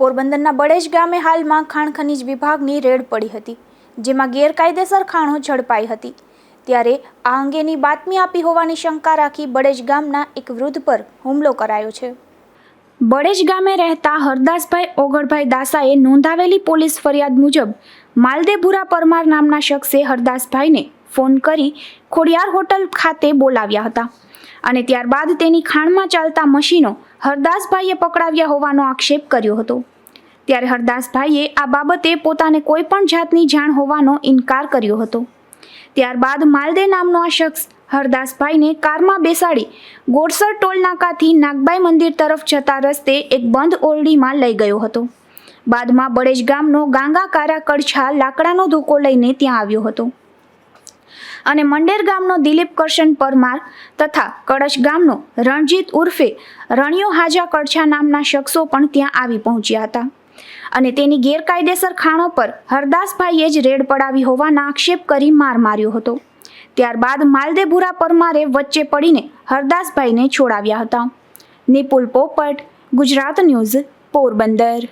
પોરબંદરના બળેજ ગામે હાલમાં ખાણ ખનીજ વિભાગની રેડ પડી હતી, જેમાં ગેરકાયદેસર ખાણો ઝડપાઈ હતી. ત્યારે આ અંગેની બાતમી આપી હોવાની શંકા રાખી બળેજ ગામના એક વૃદ્ધ પર હુમલો કરાયો છે. બળેજ ગામે રહેતા હરદાસભાઈ ઓગળભાઈ દાસાએ નોંધાવેલી પોલીસ ફરિયાદ મુજબ માલદેપુરા પરમાર નામના શખ્સે હરદાસભાઈને ફોન કરી ખોડિયાર હોટલ ખાતે બોલાવ્યા હતા અને ત્યારબાદ તેની ખાણમાં ચાલતા મશીનો હરદાસભાઈએ પકડાવ્યા હોવાનો આક્ષેપ કર્યો હતો. ત્યારે હરદાસભાઈએ આ બાબતે પોતાને કોઈ પણ જાતની જાણ હોવાનો ઇનકાર કર્યો હતો. ત્યારબાદ માલદે નામનો આ શખ્સ હરદાસભાઈને કારમાં બેસાડી ગોડસર ટોલ નાકાથી નાગબાઈ મંદિર તરફ જતા રસ્તે એક બંધ ઓરડીમાં લઈ ગયો હતો. બાદમાં બળેજ ગામનો ગાંગા કારા કડછા લાકડાનો ધોકો લઈને ત્યાં આવ્યો હતો. અને મંડેર ગામનો દિલીપ કરશન પરમાર તથા કળશ ગામનો રણજીત ઉર્ફે રણિયો હાજા કડછા નામના શખ્સો પણ ત્યાં આવી પહોંચ્યા હતા. અને તેની ગેરકાયદેસર ખાણો પર હરદાસભાઈએ જ રેડ પડાવી હોવાના આક્ષેપ કરી માર માર્યો હતો. ત્યારબાદ માલદેપુરા પરમારે વચ્ચે પડીને હરદાસભાઈને છોડાવ્યા હતા. નિપુલ પોપટ, ગુજરાત ન્યૂઝ, પોરબંદર.